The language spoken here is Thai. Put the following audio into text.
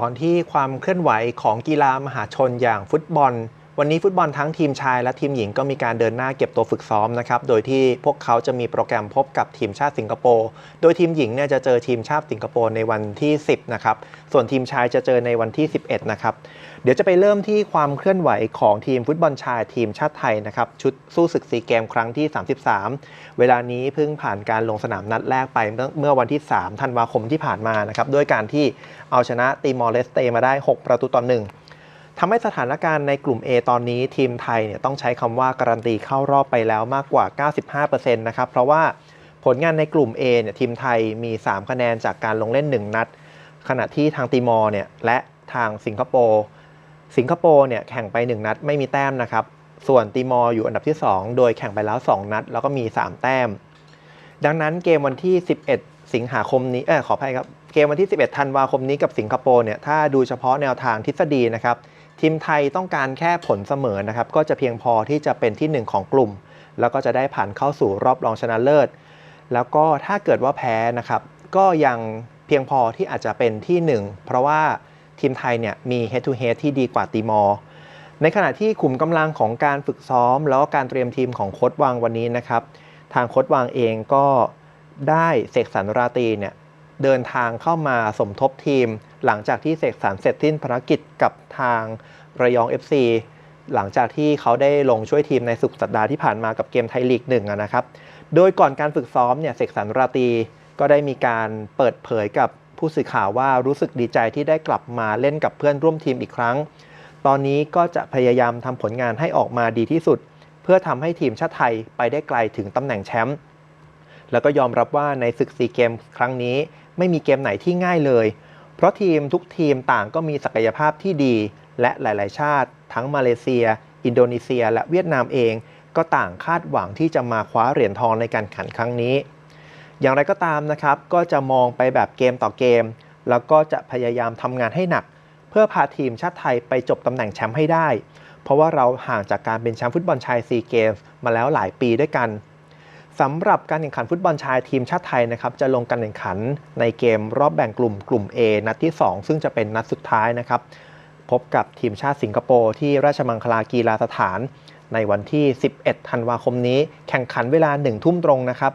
ตอนที่ความเคลื่อนไหวของกีฬามหาชนอย่างฟุตบอล วันนี้ฟุตบอลทั้งทีมชายและทีมหญิงก็มีการเดินหน้าเก็บตัวฝึกซ้อมนะครับ โดยที่พวกเขาจะมีโปรแกรมพบกับทีมชาติสิงคโปร์ โดยทีมหญิงเนี่ยจะเจอทีมชาติสิงคโปร์ในวันที่ 10 นะครับ ส่วนทีมชายจะเจอในวันที่ 11 นะครับ เดี๋ยวจะไปเริ่มที่ความเคลื่อนไหวของทีมฟุตบอลชายทีมชาติไทยนะครับ ชุดสู้ศึกซีเกมครั้งที่ 33 เวลานี้เพิ่งผ่านการลงสนามนัดแรกไปเมื่อวันที่ 3 ธันวาคมที่ผ่านมานะครับ ด้วยการที่เอาชนะตีมอร์เลสเตมาได้ 6 ประตูต่อหนึ่ง ทำให้สถานการณ์ในกลุ่ม A ตอนนี้ทีมไทยเนี่ยต้องใช้คำว่าการันตีเข้ารอบไปแล้วมากกว่า 95%นะครับ เพราะว่าผลงานในกลุ่ม A เนี่ยทีมไทยมี 3 คะแนนจากการลงเล่น 1 นัด ขณะที่ทางติมอร์เนี่ยและทางสิงคโปร์สิงคโปร์เนี่ยแข่งไป 1 นัดไม่มีแต้มนะครับ ส่วนติมอร์อยู่อันดับที่ 2 โดยแข่งไปแล้ว 2 นัด แล้วก็มี 3 แต้ม ดังนั้นเกมวันที่ 11 สิงหาคมนี้เออขออภัยครับเกมวันที่ 11 ธันวาคมนี้กับสิงคโปร์เนี่ยถ้าดูเฉพาะแนวทางทฤษฎีนะครับ ทีมไทยต้องการแค่ผลเสมอนะครับ ก็จะเพียงพอที่จะเป็นที่ 1 ของกลุ่ม แล้วก็จะได้ผ่านเข้าสู่รอบรองชนะเลิศ แล้วก็ถ้าเกิดว่าแพ้นะครับ ก็ยังเพียงพอที่อาจจะเป็นที่ 1 เพราะว่าทีมไทยเนี่ยมี head to head ที่ดีกว่าตีมอร์ในขณะที่ขุมกำลังของการฝึกซ้อม แล้วก็การเตรียมทีมของโค้ชวังวันนี้นะครับ ทางโค้ชวังเองก็ได้เสกสรรราตีเนี่ยเดินทางเข้ามาสมทบทีม หลังจากที่เสกสรรเสร็จสิ้นภารกิจกับ ทางระยอง FC หลังจากที่เขาได้ลงช่วยทีมในสุดสัปดาห์ที่ผ่านมากับเกมไทยลีกหนึ่งอะนะครับ โดยก่อนการฝึกซ้อมเนี่ยเสกสรรราตีก็ได้มีการเปิดเผยกับผู้สื่อข่าวว่ารู้สึกดีใจที่ได้กลับมาเล่นกับเพื่อนร่วมทีมอีกครั้ง ตอนนี้ก็จะพยายามทำผลงานให้ออกมาดีที่สุด เพื่อทำให้ทีมชาติไทยไปได้ไกลถึงตำแหน่งแชมป์แล้วก็ยอมรับว่าในศึกซีเกมครั้งนี้ ไม่มีเกมไหนที่ง่ายเลย เพราะทีมทุกทีมต่างก็มีศักยภาพที่ดี และหลาย ๆ ชาติ ทั้งมาเลเซีย อินโดนีเซีย และเวียดนามเอง ก็ต่างคาดหวังที่จะมาคว้าเหรียญทองในการแข่งขันครั้งนี้ อย่างไรก็ตามนะครับก็จะมองไปแบบเกมต่อเกม แล้วก็จะพยายามทำงานให้หนัก เพื่อพาทีมชาติไทยไปจบตำแหน่งแชมป์ให้ได้ เพราะว่าเราห่างจากการเป็นแชมป์ฟุตบอลชายซีเกมส์มาแล้วหลายปีด้วยกัน สำหรับการแข่งขันฟุตบอลชายทีมชาติไทยนะครับจะลงการแข่งขันในเกมรอบแบ่งกลุ่มกลุ่ม A นัดที่ 2 ซึ่งจะเป็นนัดสุดท้ายนะครับพบกับทีมชาติสิงคโปร์ที่ราชมังคลากีฬาสถาน ในวันที่ 11 ธันวาคมนี้ แข่งขันเวลา 1 ทุ่มตรงนะครับ